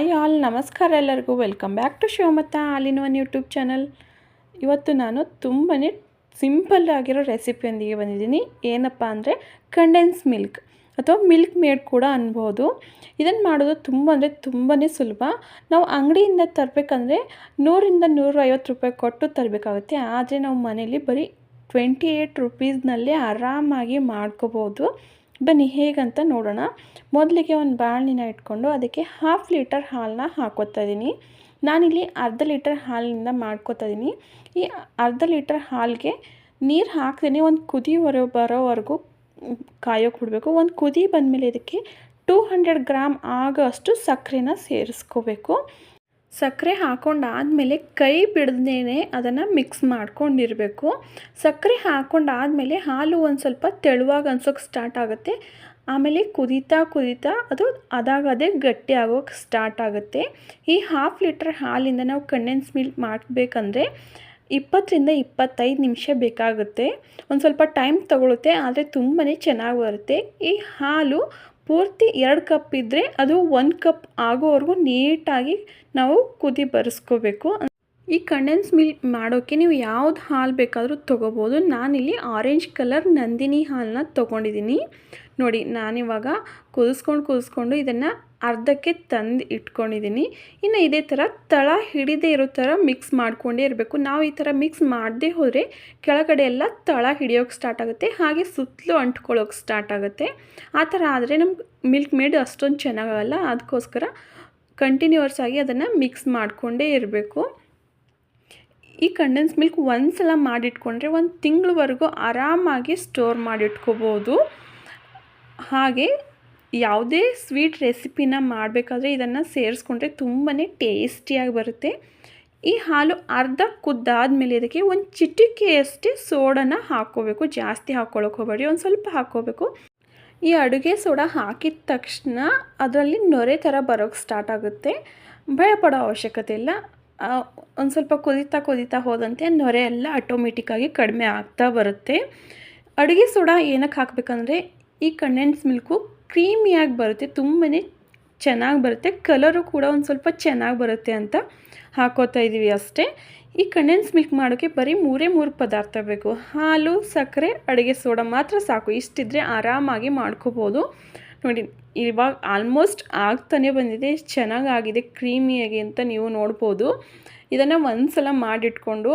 Hi all, ನಮಸ್ಕಾರ ಎಲ್ಲರಿಗೂ. Welcome back to Shivamatta all in one YouTube channel ಇವತ್ತು ನಾನು ತುಂಬಾ ಸಿಂಪಲ್ ಆಗಿರೋ ರೆಸಿಪಿಯೊಂದಿಗೆ ಬಂದಿದ್ದೀನಿ. ಏನಪ್ಪ ಅಂದರೆ ಕಂಡೆನ್ಸ್ ಮಿಲ್ಕ್ ಅಥವಾ ಮಿಲ್ಕ್ ಮೇಡ್ ಕೂಡ ಅನ್ಬೋದು. ಇದನ್ನು ಮಾಡೋದು ತುಂಬ ಅಂದರೆ ತುಂಬಾ ಸುಲಭ. ನಾವು ಅಂಗಡಿಯಿಂದ ತರಬೇಕಂದ್ರೆ ನೂರಿಂದ ನೂರೈವತ್ತು ರೂಪಾಯಿ ಕೊಟ್ಟು ತರಬೇಕಾಗುತ್ತೆ. ಆದರೆ ನಾವು ಮನೇಲಿ ಬರೀ ಟ್ವೆಂಟಿ ಏಯ್ಟ್ ರುಪೀಸ್ನಲ್ಲಿ ಆರಾಮಾಗಿ ಮಾಡ್ಕೋಬೋದು. ಬನ್ನಿ ಹೇಗಂತ ನೋಡೋಣ. ಮೊದಲಿಗೆ ಒಂದು ಬಾಣಲಿನ ಇಟ್ಕೊಂಡು ಅದಕ್ಕೆ ಹಾಫ್ ಲೀಟರ್ ಹಾಲನ್ನ ಹಾಕೋತಾ ಇದ್ದೀನಿ ನಾನಿಲ್ಲಿ ಅರ್ಧ ಲೀಟರ್ ಹಾಲಿನಿಂದ ಮಾಡ್ಕೋತಾ ಇದ್ದೀನಿ ಈ ಅರ್ಧ ಲೀಟರ್ ಹಾಲಿಗೆ ನೀರು ಹಾಕ್ತೀನಿ. ಒಂದು ಕುದಿ ಹೊರ ಬರೋವರೆಗೂ ಕಾಯೋಕೆ ಬಿಡಬೇಕು ಒಂದು ಕುದಿ ಬಂದಮೇಲೆ ಇದಕ್ಕೆ ಟೂ ಹಂಡ್ರೆಡ್ ಗ್ರಾಮ್ ಆಗೋ ಅಷ್ಟು ಸಕ್ಕರೆನ ಸೇರಿಸ್ಕೋಬೇಕು. ಸಕ್ಕರೆ ಹಾಕೊಂಡಾದಮೇಲೆ ಕೈ ಬಿಡದೇನೆ ಅದನ್ನು ಮಿಕ್ಸ್ ಮಾಡ್ಕೊಂಡಿರಬೇಕು. ಸಕ್ಕರೆ ಹಾಕೊಂಡಾದಮೇಲೆ ಹಾಲು ಒಂದು ಸ್ವಲ್ಪ ತೆಳುವಾಗಿ ಅನ್ಸೋಕೆ ಸ್ಟಾರ್ಟ್ ಆಗುತ್ತೆ. ಆಮೇಲೆ ಕುದೀತಾ ಕುದೀತಾ ಅದು ಅದಾಗದೇ ಗಟ್ಟಿ ಆಗೋಕೆ ಸ್ಟಾರ್ಟ್ ಆಗುತ್ತೆ. ಈ ಹಾಫ್ ಲೀಟ್ರ್ ಹಾಲಿಂದ ನಾವು ಕಂಡೆನ್ಸ್ ಮಿಲ್ಕ್ ಮಾಡಬೇಕಂದ್ರೆ ಇಪ್ಪತ್ತರಿಂದ ಇಪ್ಪತ್ತೈದು ನಿಮಿಷ ಬೇಕಾಗುತ್ತೆ. ಒಂದು ಸ್ವಲ್ಪ ಟೈಮ್ ತಗೊಳುತ್ತೆ, ಆದರೆ ತುಂಬಾ ಚೆನ್ನಾಗಿ ಬರುತ್ತೆ. ಈ ಹಾಲು ಪೂರ್ತಿ ಎರಡು ಕಪ್ ಇದ್ದರೆ ಅದು ಒಂದು ಕಪ್ ಆಗೋವರೆಗೂ ನೀಟಾಗಿ ನಾವು ಕುದಿ ಬರೆಸ್ಕೋಬೇಕು. ಈ ಕಂಡೆನ್ಸ್ ಮಿಲ್ಕ್ ಮಾಡೋಕ್ಕೆ ನೀವು ಯಾವ್ದು ಹಾಲು ಬೇಕಾದರೂ ತೊಗೋಬೋದು. ನಾನಿಲ್ಲಿ ಆರೆಂಜ್ ಕಲರ್ ನಂದಿನಿ ಹಾಲನ್ನ ತೊಗೊಂಡಿದ್ದೀನಿ. ನೋಡಿ, ನಾನಿವಾಗ ಕುದಿಸ್ಕೊಂಡು ಕುದಿಸ್ಕೊಂಡು ಇದನ್ನು ಅರ್ಧಕ್ಕೆ ತಂದು ಇಟ್ಕೊಂಡಿದ್ದೀನಿ. ಇನ್ನು ಇದೇ ಥರ ತಳ ಹಿಡಿದೇ ಇರೋ ಥರ ಮಿಕ್ಸ್ ಮಾಡಿಕೊಂಡೇ ಇರಬೇಕು. ನಾವು ಈ ಥರ ಮಿಕ್ಸ್ ಮಾಡದೇ ಹೋದರೆ ಕೆಳಗಡೆ ಎಲ್ಲ ತಳ ಹಿಡಿಯೋಕ್ಕೆ ಸ್ಟಾರ್ಟ್ ಆಗುತ್ತೆ. ಹಾಗೆ ಸುತ್ತಲೂ ಅಂಟ್ಕೊಳ್ಳೋಕೆ ಸ್ಟಾರ್ಟ್ ಆಗುತ್ತೆ. ಆ ಥರ ಆದರೆ ನಮ್ಗೆ ಮಿಲ್ಕ್ ಮೇಡ್ ಅಷ್ಟೊಂದು ಚೆನ್ನಾಗಲ್ಲ. ಅದಕ್ಕೋಸ್ಕರ ಕಂಟಿನ್ಯೂಯರ್ಸ್ ಆಗಿ ಅದನ್ನು ಮಿಕ್ಸ್ ಮಾಡಿಕೊಂಡೇ ಇರಬೇಕು. ಈ ಕಂಡೆನ್ಸ್ ಮಿಲ್ಕ್ ಒಂದು ಸಲ ಮಾಡಿಟ್ಕೊಂಡ್ರೆ ಒಂದು ತಿಂಗಳವರೆಗೂ ಆರಾಮಾಗಿ ಸ್ಟೋರ್ ಮಾಡಿಟ್ಕೋಬೋದು. ಹಾಗೆ ಯಾವುದೇ ಸ್ವೀಟ್ ರೆಸಿಪಿನ ಮಾಡಬೇಕಾದ್ರೆ ಇದನ್ನು ಸೇರಿಸ್ಕೊಂಡ್ರೆ ತುಂಬಾ ಟೇಸ್ಟಿಯಾಗಿ ಬರುತ್ತೆ. ಈ ಹಾಲು ಅರ್ಧ ಕುದ್ದಾದ್ಮೇಲೆ ಇದಕ್ಕೆ ಒಂದು ಚಿಟಿಕೆಯಷ್ಟೇ ಸೋಡನ ಹಾಕ್ಕೋಬೇಕು. ಜಾಸ್ತಿ ಹಾಕ್ಕೊಳ್ಳೋಕೆ ಹೋಗಬೇಡಿ, ಒಂದು ಸ್ವಲ್ಪ ಹಾಕ್ಕೋಬೇಕು. ಈ ಅಡುಗೆ ಸೋಡಾ ಹಾಕಿದ ತಕ್ಷಣ ಅದರಲ್ಲಿ ನೊರೆ ಥರ ಬರೋಕ್ಕೆ ಸ್ಟಾರ್ಟ್ ಆಗುತ್ತೆ. ಭಯಪಡೋ ಅವಶ್ಯಕತೆ ಇಲ್ಲ. ಒಂದು ಸ್ವಲ್ಪ ಕುದೀತಾ ಕುದೀತಾ ಹೋದಂತೆ ನೊರೆ ಎಲ್ಲ ಆಟೋಮೆಟಿಕ್ಕಾಗಿ ಕಡಿಮೆ ಆಗ್ತಾ ಬರುತ್ತೆ. ಅಡುಗೆ ಸೋಡಾ ಏನಕ್ಕೆ ಹಾಕಬೇಕಂದ್ರೆ ಈ ಕಂಡೆನ್ಸ್ ಮಿಲ್ಕು ಕ್ರೀಮಿಯಾಗಿ ಬರುತ್ತೆ ತುಂಬಾ ಚೆನ್ನಾಗಿ ಬರುತ್ತೆ ಕಲರು ಕೂಡ ಒಂದು ಸ್ವಲ್ಪ ಚೆನ್ನಾಗಿ ಬರುತ್ತೆ ಅಂತ ಹಾಕೋತಾ ಇದ್ದೀವಿ ಅಷ್ಟೇ. ಈ ಕಂಡೆನ್ಸ್ ಮಿಲ್ಕ್ ಮಾಡೋಕ್ಕೆ ಬರೀ ಮೂರೇ ಮೂರು ಪದಾರ್ಥ ಬೇಕು, ಹಾಲು, ಸಕ್ಕರೆ, ಅಡುಗೆ ಸೋಡಾ ಮಾತ್ರ ಸಾಕು, ಇಷ್ಟಿದ್ರೆ ಆರಾಮಾಗಿ ಮಾಡ್ಕೋಬೋದು. ನೋಡಿ, ಇವಾಗ ಆಲ್ಮೋಸ್ಟ್ ಆಗ್ತಾನೆ ಬಂದಿದೆ, ಚೆನ್ನಾಗಾಗಿದೆ ಕ್ರೀಮಿಯಾಗಿ ಅಂತ ನೀವು ನೋಡ್ಬೋದು. ಇದನ್ನು ಒಂದು ಸಲ ಮಾಡಿಟ್ಕೊಂಡು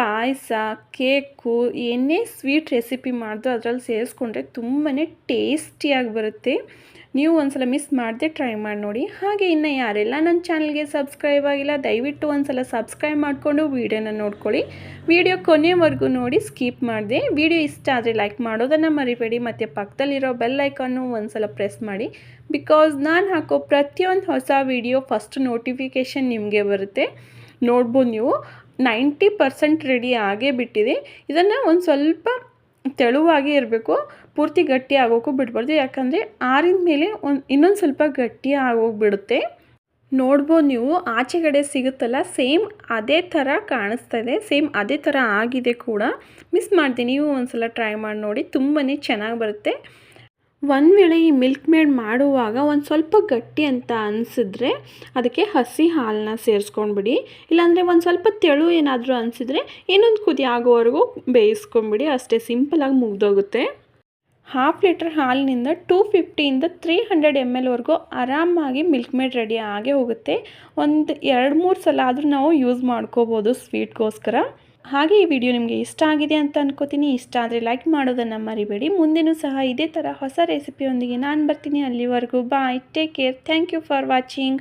ಪಾಯಸ, ಕೇಕು, ಏನೇ ಸ್ವೀಟ್ ರೆಸಿಪಿ ಮಾಡಿದ್ರು ಅದರಲ್ಲಿ ಸೇರಿಸ್ಕೊಂಡ್ರೆ ತುಂಬಾ ಟೇಸ್ಟಿಯಾಗಿ ಬರುತ್ತೆ. ನೀವು ಒಂದ್ಸಲ ಮಿಸ್ ಮಾಡದೆ ಟ್ರೈ ಮಾಡಿ ನೋಡಿ. ಹಾಗೆ ಇನ್ನು ಯಾರೆಲ್ಲ ನನ್ನ ಚಾನಲ್ಗೆ ಸಬ್ಸ್ಕ್ರೈಬ್ ಆಗಿಲ್ಲ, ದಯವಿಟ್ಟು ಒಂದ್ಸಲ ಸಬ್ಸ್ಕ್ರೈಬ್ ಮಾಡಿಕೊಂಡು ವೀಡಿಯೋನ ನೋಡ್ಕೊಳ್ಳಿ. ವಿಡಿಯೋ ಕೊನೆವರೆಗೂ ನೋಡಿ ಸ್ಕಿಪ್ ಮಾಡಿದೆ. ವಿಡಿಯೋ ಇಷ್ಟ ಆದರೆ ಲೈಕ್ ಮಾಡೋದನ್ನು ಮರಿಬೇಡಿ. ಮತ್ತು ಪಕ್ಕದಲ್ಲಿರೋ ಬೆಲ್ ಐಕಾನ್ನು ಒಂದ್ಸಲ ಪ್ರೆಸ್ ಮಾಡಿ. ಬಿಕಾಸ್ ನಾನು ಹಾಕೋ ಪ್ರತಿಯೊಂದು ಹೊಸ ವಿಡಿಯೋ ಫಸ್ಟ್ ನೋಟಿಫಿಕೇಷನ್ ನಿಮಗೆ ಬರುತ್ತೆ. ನೋಡ್ಬೋದು ನೀವು. ನೈಂಟಿ ಪರ್ಸೆಂಟ್ ರೆಡಿ ಆಗೇ ಬಿಟ್ಟಿದೆ. ಇದನ್ನು ಒಂದು ಸ್ವಲ್ಪ ತೆಳುವಾಗಿ ಇರಬೇಕು. ಪೂರ್ತಿ ಗಟ್ಟಿ ಆಗೋಕ್ಕೂ ಬಿಡಬಾರ್ದು. ಯಾಕಂದರೆ ಆರಿದ ಮೇಲೆ ಒಂದು ಇನ್ನೊಂದು ಸ್ವಲ್ಪ ಗಟ್ಟಿ ಆಗೋಗ್ಬಿಡುತ್ತೆ. ನೋಡ್ಬೋದು ನೀವು ಆಚೆಗಡೆ ಸಿಗುತ್ತಲ್ಲ, ಸೇಮ್ ಅದೇ ಥರ ಕಾಣಿಸ್ತಾ ಇದೆ, ಸೇಮ್ ಅದೇ ಥರ ಆಗಿದೆ ಕೂಡ. ಮಿಸ್ ಮಾಡ್ತೀನಿ, ನೀವು ಒಂದು ಟ್ರೈ ಮಾಡಿ ನೋಡಿ ತುಂಬಾ ಚೆನ್ನಾಗಿ ಬರುತ್ತೆ. ಒಂದು ವೇಳೆ ಈ ಮಿಲ್ಕ್ ಮೇಡ್ ಮಾಡುವಾಗ ಒಂದು ಸ್ವಲ್ಪ ಗಟ್ಟಿ ಅಂತ ಅನಿಸಿದ್ರೆ ಅದಕ್ಕೆ ಹಸಿ ಹಾಲನ್ನ ಸೇರಿಸ್ಕೊಂಡ್ಬಿಡಿ. ಇಲ್ಲಾಂದರೆ ಒಂದು ಸ್ವಲ್ಪ ತೆಳು ಏನಾದರೂ ಅನಿಸಿದ್ರೆ, ಇನ್ನೊಂದು ಕುದಿ ಆಗೋವರೆಗೂ ಬೇಯಿಸ್ಕೊಂಬಿಡಿ ಅಷ್ಟೇ ಸಿಂಪಲಾಗಿ ಮುಗ್ದೋಗುತ್ತೆ. ಹಾಫ್ ಲೀಟ್ರ್ ಹಾಲಿನಿಂದ ಟೂ ಫಿಫ್ಟಿಯಿಂದ ತ್ರೀ ಹಂಡ್ರೆಡ್ ಎಂ ಎಲ್ವರೆಗೂ ಆರಾಮಾಗಿ ಮಿಲ್ಕ್ ಮೇಡ್ ರೆಡಿ ಆಗೇ ಹೋಗುತ್ತೆ. ಒಂದು ಎರಡು ಮೂರು ಸಲ ಆದರೂ ನಾವು ಯೂಸ್ ಮಾಡ್ಕೋಬೋದು ಸ್ವೀಟ್ಗೋಸ್ಕರ. ಹಾಗೆ ಈ ವಿಡಿಯೋ ನಿಮಗೆ ಇಷ್ಟ ಆಗಿದೆ ಅಂತ ಅನ್ಕೋತೀನಿ. ಇಷ್ಟ ಆದರೆ ಲೈಕ್ ಮಾಡೋದನ್ನು ಮರಿಬೇಡಿ. ಮುಂದೆನೂ ಸಹ ಇದೇ ಥರ ಹೊಸ ರೆಸಿಪಿಯೊಂದಿಗೆ ನಾನು ಬರ್ತೀನಿ. ಅಲ್ಲಿವರೆಗೂ bye. Take care. Thank you for watching.